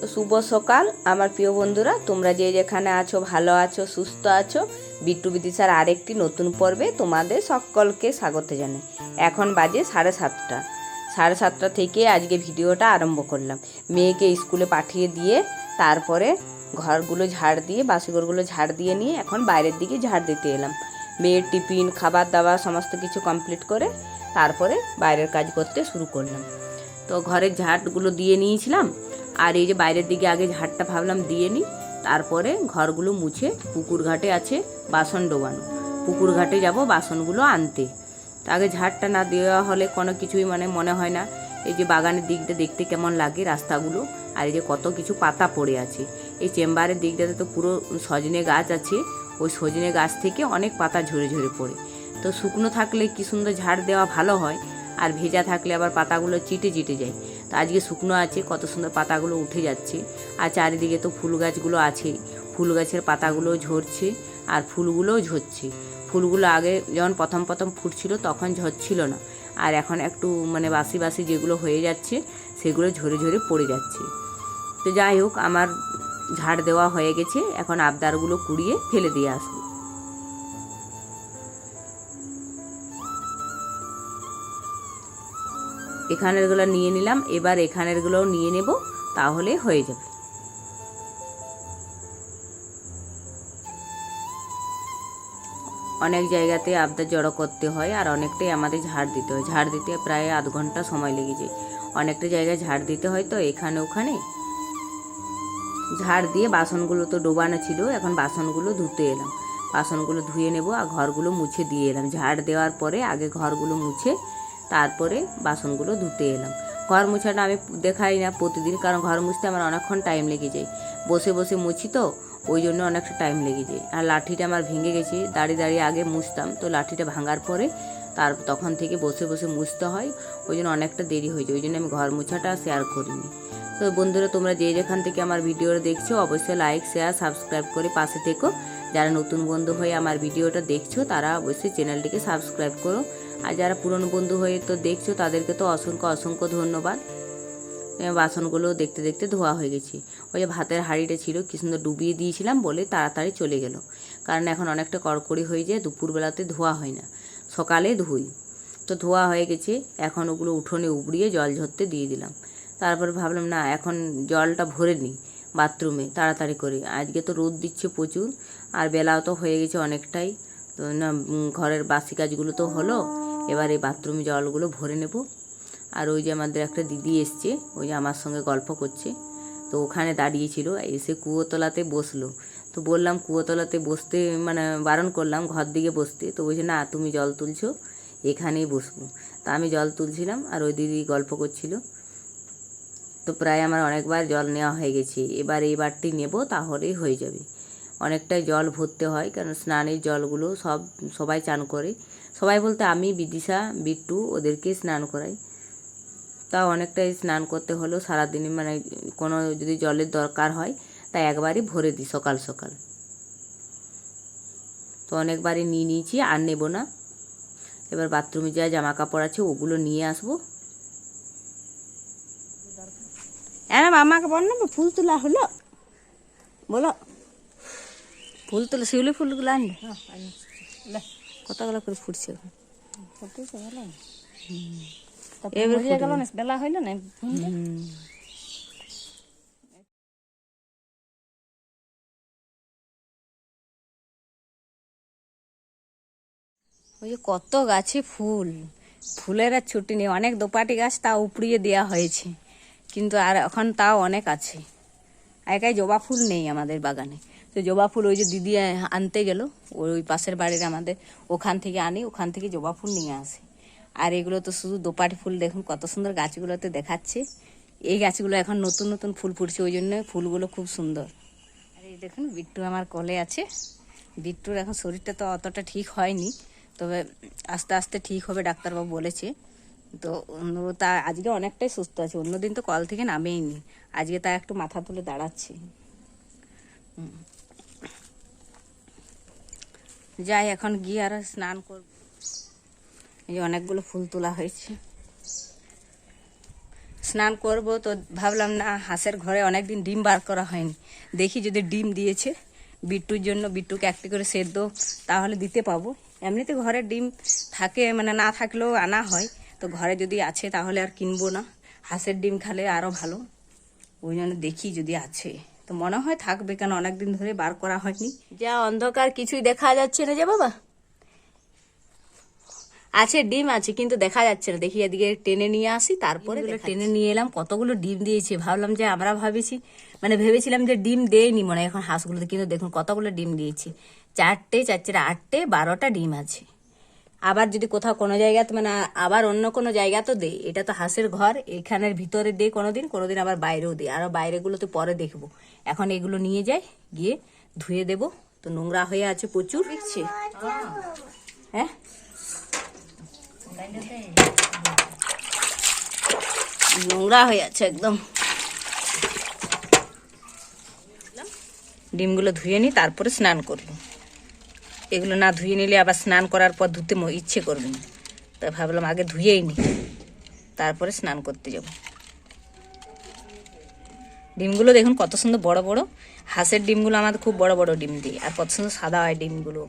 তো শুভ সকাল। আমার প্রিয় বন্ধুরা, তোমরা যে যেখানে আছো, ভালো আছো, সুস্থ আছো, বিট্টু বিদিশার আরেকটি নতুন পর্বে তোমাদের সকলকে স্বাগত জানাই। এখন বাজে সাড়ে সাতটা। সাড়ে সাতটা থেকে আজকে ভিডিওটা আরম্ভ করলাম। মেয়েকে স্কুলে পাঠিয়ে দিয়ে তারপরে ঘরগুলো ঝাড় দিয়ে, বাসিঘরগুলো ঝাড় দিয়ে নিয়ে এখন বাইরের দিকে ঝাড় দিতে এলাম। মেয়ের টিফিন, খাবার দাবার সমস্ত কিছু কমপ্লিট করে তারপরে বাইরের কাজ করতে শুরু করলাম। তো ঘরের ঝাড়গুলো দিয়ে নিয়েছিলাম। আর এই যে বাইরের দিকে আগে ঝাড়টা ভাবলাম দিয়ে নিই, তারপরে ঘরগুলো মুছে পুকুর ঘাটে আছে বাসন ডোবানো। পুকুর ঘাটে যাব, বাসনগুলো আনতে। তা আগে ঝাড়টা না দেওয়া হলে কোনো কিছুই মানে মনে হয় না। এই যে বাগানের দিকটা দেখতে কেমন লাগে রাস্তাগুলো, আর এই যে কত কিছু পাতা পড়ে আছে। এই চেম্বারের দিকটাতে তো পুরো সজনে গাছ আছে, ওই সজনে গাছ থেকে অনেক পাতা ঝরে ঝরে পড়ে। তো শুকনো থাকলে কি সুন্দর ঝাড় দেওয়া ভালো হয়, আর ভেজা থাকলে আবার পাতাগুলো চিটে চিটে যায়। তো আজকে শুকনো আছে, কত সুন্দর পাতাগুলো উঠে যাচ্ছে। আর চারিদিকে তো ফুল গাছগুলো আছেই। ফুল গাছের পাতাগুলো ঝরছে আর ফুলগুলোও ঝরছে। ফুলগুলো আগে যখন প্রথম প্রথম ফুটছিল তখন ঝরছিল না। আর এখন একটু মানে বাসি বাসি যেগুলো হয়ে যাচ্ছে সেগুলো ঝরে ঝরে পড়ে যাচ্ছে। তো যাই হোক, আমার ঝাড় দেওয়া হয়ে গেছে। এখন আবদারগুলো কুড়িয়ে ফেলে দিয়ে আসব। এখানেরগুলো নিয়ে নিলাম, এবার এখানেরগুলোও নিয়ে নেব, তাহলে হয়ে যাবে। অনেক জায়গাতে আবদার জড়ো করতে হয় আর অনেকটাই আমাদের ঝাড় দিতে হয়। ঝাড় দিতে প্রায় আধ ঘণ্টা সময় লেগে যায়। অনেকটা জায়গায় ঝাড় দিতে হয় তো এখানে ওখানে। ঝাড় দিয়ে বাসনগুলো তো ডোবানো ছিল, এখন বাসনগুলো ধুতে এলাম। বাসনগুলো ধুয়ে নেব আর ঘরগুলো মুছে দিয়ে এলাম। ঝাড় দেওয়ার পরে আগে ঘরগুলো মুছে তারপরে বাসনগুলো ধুতে এলাম। ঘর মোছাটা আমি দেখাই না প্রতিদিন, কারণ ঘর মুছতে আমার অনেকক্ষণ টাইম লেগে যায়। বসে বসে মুছি তো, ওই জন্য অনেকটা টাইম লেগে যায়। আর লাঠিটা আমার ভেঙে গেছে, দাঁড়িয়ে দাঁড়িয়ে আগে মুছতাম, তো লাঠিটা ভাঙার পরে তার তখন থেকে বসে বসে মুছতে হয়, ওই জন্য অনেকটা দেরি হয়ে যায়, ওই জন্য আমি ঘর মোছাটা শেয়ার করিনি। তো বন্ধুরা, তোমরা যে যেখান থেকে আমার ভিডিওটা দেখছ, অবশ্যই লাইক শেয়ার সাবস্ক্রাইব করে পাশে থেকো। যারা নতুন বন্ধু হয়ে আমার ভিডিওটা দেখছ, তারা অবশ্যই চ্যানেলটিকে সাবস্ক্রাইব করো। আর যারা পুরনো বন্ধু হয়ে তো দেখছ, তাদেরকে তো অসংখ্য অসংখ্য ধন্যবাদ। বাসনগুলো দেখতে দেখতে ধোয়া হয়ে গেছে। ওই যে ভাতের হাঁড়িটা ছিল, কি সুন্দর ডুবিয়ে দিয়েছিলাম বলে তাড়াতাড়ি চলে গেল। কারণ এখন অনেকটা কড়কড়ি হয়ে যায়, দুপুরবেলাতে ধোয়া হয় না। সকালে ধুই। তো ধোয়া হয়ে গেছে, এখন ওগুলো উঠোনে উবড়িয়ে জল ঝরতে দিয়ে দিলাম। তারপর ভাবলাম, না, এখন জলটা ভরে নিই বাথরুমে তাড়াতাড়ি করে। আজকে তো রোদ দিচ্ছে প্রচুর, আর বেলাও তো হয়ে গেছে অনেকটাই। তো না ঘরের বাসি কাজগুলো তো হলো। এবার এই বাথরুমে জলগুলো ভরে নেব। আর ওই যে আমাদের একটা দিদি এসছে, ওই যে আমার সঙ্গে গল্প করছে। তো ওখানে দাঁড়িয়েছিল এসে কুয়োতলাতে বসল। তো বললাম, কুয়োতলাতে বসতে মানে বারণ করলাম, ঘর দিকে বসতে। তো বলছে, না, তুমি জল তুলছো, এখানেই বসবো। তা আমি জল তুলছিলাম, আর ওই দিদি গল্প করছিল। তো প্রায় আমার অনেকবার জল নেওয়া হয়ে গেছে, এবার এই বারটি নেব, তাহলেই হয়ে যাবে। অনেকটাই জল ভরতে হয়, কারণ স্নানের জলগুলো সব, সবাই চান করে। সবাই বলতে আমি বিদিশা বিট্টু ওদেরকে স্নান করাই। তা অনেকটাই স্নান করতে হলেও সারাদিনে মানে কোনো যদি জলের দরকার হয় তাই একবারই ভরে দিই সকাল সকাল। তো অনেকবারই নিয়ে নিয়েছি আর নেব না। এবার বাথরুমে যা জামা কাপড় আছে ওগুলো নিয়ে আসব। এরা আমাকে বল না ফুল তোলা হলো। বলো। ফুল তোলা শিউলি ফুলগুলো আনলে কতগুলো করে ফুটছে এখন? এবার গেল না বেলা হইল না ওই যে কত গাছে ফুল ফুলের আর ছুটি নেই অনেক দোপাটি গাছ তা উপড়িয়ে দেওয়া হয়েছে কিন্তু আর এখন তাও অনেক আছে। একাই জবা ফুল নেই আমাদের বাগানে। তো জবা ফুল ওই যে দিদি আনতে গেল। ওই পাশের বাড়ির আমাদের। ওখান থেকে আনি, ওখান থেকে জবা ফুল নিয়ে আসে। আর এগুলো তো শুধু দোপাটি ফুল, দেখুন কত সুন্দর গাছগুলোতে দেখাচ্ছে। এই গাছগুলো এখন নতুন নতুন ফুল ফুটছে, ওই জন্য ফুলগুলো খুব সুন্দর। আর এই দেখুন, বিট্টু আমার কলে আছে। বিট্টুর এখন শরীরটা তো অতটা ঠিক হয়নি, তবে আস্তে আস্তে ঠিক হবে, ডাক্তারবাবু বলেছে। তো তা আজকে অনেকটাই সুস্থ আছে, অন্যদিন তো কল থেকে নামেইনি। আজকে তা একটু মাথা তুলে দাঁড়াচ্ছে। হুম। যাই, এখন গিয়ে আর স্নান করব। এই যে অনেকগুলো ফুল তোলা হয়েছে। স্নান করব তো ভাবলাম, না, হাঁসের ঘরে অনেক দিন ডিম বার করা হয়নি। দেখি যদি ডিম দিয়েছে, বিট্টুর জন্য বিট্টুকে একটি করে সেদ্ধ তাহলে দিতে পাবো। এমনিতে ঘরে ডিম থাকে মানে না থাকলেও আনা হয়। তো ঘরে যদি আছে তাহলে আর কিনবো না। হাঁসের ডিম খালে আরও ভালো। ওই জন্য দেখি যদি আছে। তো মনে হয় থাকবে কেন? অনেক দিন ধরে বার করা হয়নি। যা অন্ধকার কিছুই দেখা যাচ্ছে না যে বাবা। আছে ডিম আছে কিন্তু দেখা যাচ্ছে না। দেখি এদিকে টেনে নিয়ে আসি তারপরে টেনে নিয়ে এলাম কতগুলো ডিম দিয়েছে? ভাবলাম যে আমরা ভাবেছি মানে ভেবেছিলাম যে ডিম দেয়নি মনে হয় এখন হাঁসগুলোতে কিন্তু দেখুন কতগুলো ডিম দিয়েছে। চারটে চারটে আটটে বারোটা ডিম আছে। আবার যদি কোথাও কোনো জায়গাতে মানে আবার অন্য কোনো জায়গা তো দেয় এটা তো হাঁসের ঘর এখানের ভিতরে দেয় কোনোদিন কোনোদিন আবার বাইরেও দেয় আরও বাইরেগুলোতে পরে দেখব। এখন এগুলো নিয়ে যাই গিয়ে ধুয়ে দেব। তো নোংরা হয়ে আছে প্রচুর। দেখছি। হ্যাঁ? নোংরা হয়ে আছে একদম। ডিমগুলো ধুয়ে নিই তারপরে স্নান করব। এগুলো না ধুয়ে নিলে আবার স্নান করার পর ধুতে ইচ্ছে করবে না। তা ভাবলাম আগে ধুয়েই নি, তারপরে স্নান করতে যাব। ডিমগুলো দেখুন কত সুন্দর বড় বড়। হাঁসের ডিমগুলো আমাদের খুব বড় বড় ডিম দিই আর কত সুন্দর সাদা হয় ডিমগুলো।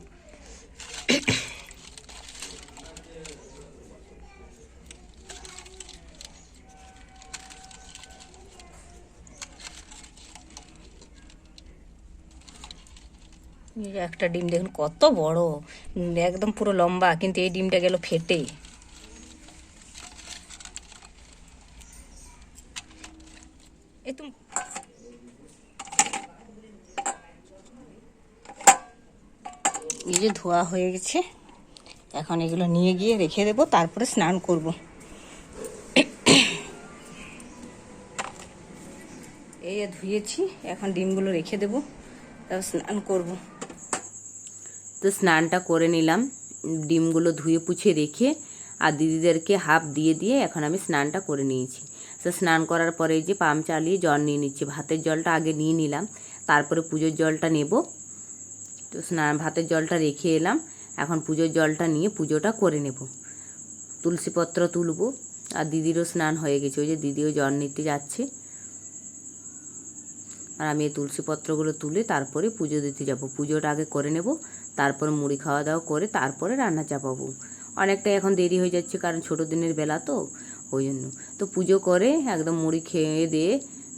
একটা ডিম, দেখুন কত বড়। একদম পুরো লম্বা, কিন্তু এই ডিমটা গেল ফেটে এই যে ধোয়া হয়ে গেছে, এখন এগুলো নিয়ে গিয়ে রেখে দেবো, তারপরে স্নান করব। এই ধুয়েছি, এখন ডিমগুলো রেখে দেবো, তারপর স্নান করব। তো স্নানটা করে নিলাম। ডিমগুলো ধুয়ে পুছে রেখে আর দিদিদেরকে হাফ দিয়ে দিয়ে এখন আমি স্নানটা করে নিয়েছি। তো স্নান করার পরে যে পাম্প চালিয়ে জল নিয়ে নিচ্ছি। ভাতের জলটা আগে নিয়ে নিলাম, তারপরে পুজোর জলটা নেব। তো স্নান, ভাতের জলটা রেখে এলাম। এখন পুজোর জলটা নিয়ে পুজোটা করে নেব। তুলসীপত্র তুলবো। আর দিদিরও স্নান হয়ে গেছে। ওই যে দিদিও জল নিতে যাচ্ছে। আর আমি এই তুলসীপত্রগুলো তুলে তারপরে পুজো দিতে যাব। পুজোটা আগে করে নেব। তারপরে মুড়ি খাওয়া দাওয়া করে তারপরে রান্না চাপাবো। অনেকটা এখন দেরি হয়ে যাচ্ছে কারণ ছোটো দিনের বেলা তো, ওই জন্য। তো পুজো করে একদম মুড়ি খেয়ে দিয়ে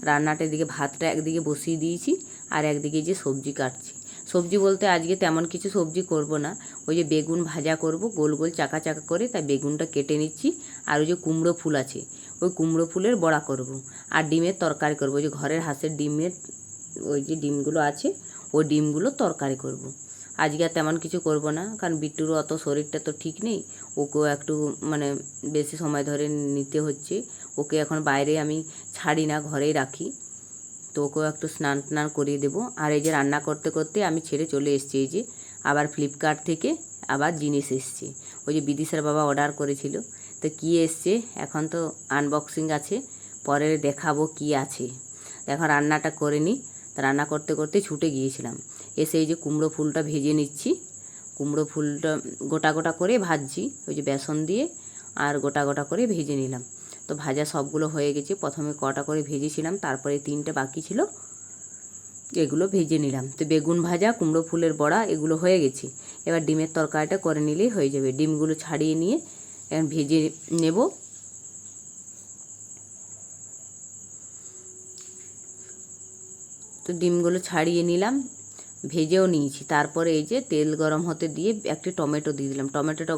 রান্নাটা এদিকে ভাতটা একদিকে বসিয়ে দিয়েছি আর একদিকে যে সবজি কাটছি। সবজি বলতে আজকে তেমন কিছু সবজি করব না। ওই যে বেগুন ভাজা করব, গোল গোল চাকা চাকা করে তাই বেগুনটা কেটে নিচ্ছি আর ওই যে কুমড়ো ফুল আছে, ওই কুমড়ো ফুলের বড়া করব আর ডিমের তরকারি করব। ওই যে ঘরের হাঁসের ডিমের, ওই যে ডিমগুলো আছে, ওই ডিমগুলো তরকারি করব। আজকে আর তেমন কিছু করব না, কারণ বিট্টুরও অত শরীরটা তো ঠিক নেই, ওকেও একটু মানে বেশি সময় ধরে নিতে হচ্ছে, ওকে এখন বাইরে আমি ছাড়ি না, ঘরেই রাখি, তো ওকেও একটু স্নান টান করিয়ে দেবো, আর এই যে রান্না করতে করতে আমি ছেড়ে চলে এসেছি, এই যে আবার ফ্লিপকার্ট থেকে আবার জিনিস এসছে, ওই যে বিদিশার বাবা অর্ডার করেছিল, তো কী এসছে, এখন তো আনবক্সিং আছে, পরে দেখাবো কি আছে এখন রান্নাটা করে নিই রান্না করতে করতে ছুটে গিয়েছিলাম এসে এই যে কুমড়ো ফুলটা ভেজে নিচ্ছি। কুমড়ো ফুলটা গোটা গোটা করে ভাজছি, ওই যে বেসন দিয়ে, আর গোটা গোটা করে ভেজে নিলাম। তো ভাজা সবগুলো হয়ে গেছে, প্রথমে কটা করে ভেজেছিলাম, তারপরে তিনটে বাকি ছিল, এগুলো ভেজে নিলাম। তো বেগুন ভাজা, কুমড়ো ফুলের বড়া, এগুলো হয়ে গেছে। এবার ডিমের তরকারিটা করে নিলেই হয়ে যাবে। ডিমগুলো ছাড়িয়ে নিয়ে এখন ভেজে নেব। তো ডিমগুলো ছাড়িয়ে নিলাম। ভেজেও নিয়েছি। তারপরে এই যে তেল গরম হতে দিয়ে একটি টমেটো দিয়ে দিলাম। টমেটোটা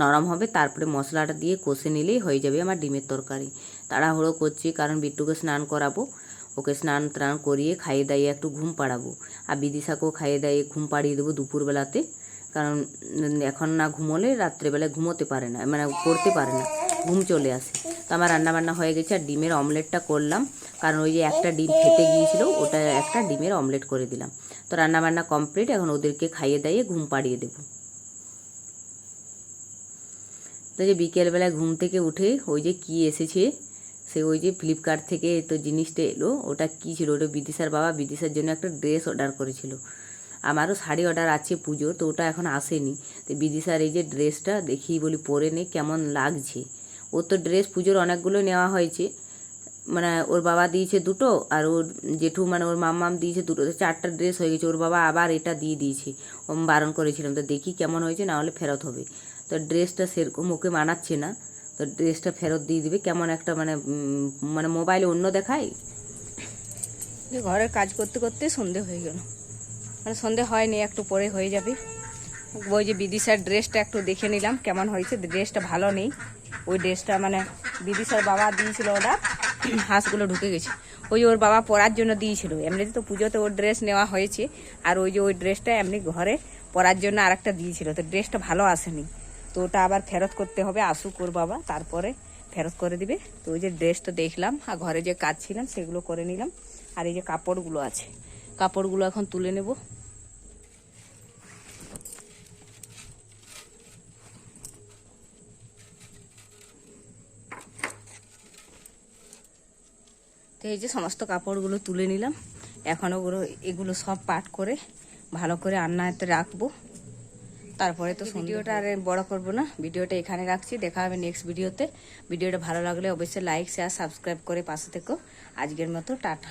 নরম হবে, তারপরে মশলাটা দিয়ে কষে নিলেই হয়ে যাবে আমার ডিমের তরকারি। তাড়াহুড়ো করছি, কারণ বিট্টুকে স্নান করাবো। ওকে স্নান ত্রাণ করিয়ে খাইয়ে দাইয়ে একটু ঘুম পাড়াবো। আর বিদিশাকেও খাইয়ে দাইয়ে ঘুম পাড়িয়ে দেবো দুপুরবেলাতে। কারণ এখন না ঘুমোলে রাত্রেবেলায় ঘুমোতে পারে না মানে পড়তে পারে না। ঘুম চলে আসে। তো আমার রান্না বান্না হয়ে গেছে আর ডিমের অমলেটটা করলাম। কারণ ওই যে একটা ডিম ফেটে গিয়েছিল, ওটা একটা ডিমের অমলেট করে দিলাম। তো রান্না বান্না কমপ্লিট, এখন ওদেরকে খাইয়ে দাইয়ে ঘুম পাড়িয়ে দেবো। তো যে বিকেলবেলায় ঘুম থেকে উঠে ওই যে কি এসেছে, সে ওই যে ফ্লিপকার্ট থেকে তো জিনিসটা এলো, ওটা কী ছিল? ওটা বিদিশার বাবা বিদিশার জন্য একটা ড্রেস অর্ডার করেছিল। আমারও শাড়ি অর্ডার আছে পুজোর, তো ওটা এখন আসেনি। তো বিদিশার এই যে ড্রেসটা, দেখি বলি পরে নে কেমন লাগছে। ওর তো ড্রেস পুজোর অনেকগুলো নেওয়া হয়েছে। মানে ওর বাবা দিয়েছে দুটো আর ওর জেঠু মানে ওর মাম্মাম দিয়েছে দুটো। তো চারটা ড্রেস হয়ে গেছে। ওর বাবা আবার এটা দিয়ে দিয়েছে। বারণ করেছিলাম, তো দেখি কেমন হয়েছে, না হলে ফেরত হবে। তো ড্রেসটা সেরকম ওকে মানাচ্ছে না। তো ড্রেসটা ফেরত দিয়ে দিবে। কেমন একটা মানে মানে মোবাইলে অন্য দেখায়। যে ঘরের কাজ করতে করতে সন্ধে হয়ে গেল। মানে সন্ধে হয়নি, একটু পরে হয়ে যাবে। ওই যে বিদিশার ড্রেসটা একটু দেখে নিলাম, কেমন হয়েছে। ড্রেসটা ভালো নেই। ওই ড্রেসটা মানে বিদিশার বাবা দিয়েছিল ওটা, হাঁসগুলো ঢুকে গেছে। ওই ওর বাবা পরার জন্য দিয়েছিল। এমনিতে তো পুজোতে ওর ড্রেস নেওয়া হয়েছে, আর ওই যে ওই ড্রেসটা এমনি ঘরে পরার জন্য আর একটা দিয়েছিল। তো ড্রেসটা ভালো আসেনি। তো ওটা আবার ফেরত করতে হবে, আসুক ওর বাবা, তারপরে ফেরত করে দিবে। তো ওই যে ড্রেসটা দেখলাম, আর ঘরে যে কাজ ছিলাম সেগুলো করে নিলাম। আর এই যে কাপড়গুলো আছে, কাপড়গুলো এখন তুলে নেব। তো এই যে সমস্ত কাপড়গুলো তুলে নিলাম। এখন ওগুলো এগুলো সব পাট করে ভালো করে আন্নাতে রাখব। তারপরে তো ভিডিওটা আর বড় করব না ভিডিওটা এখানে রাখছি। দেখা হবে নেক্সট ভিডিওতে। ভিডিওটা ভালো লাগলে অবশ্যই লাইক শেয়ার সাবস্ক্রাইব করে পাশে থেকো। আজকের মতো টাটা।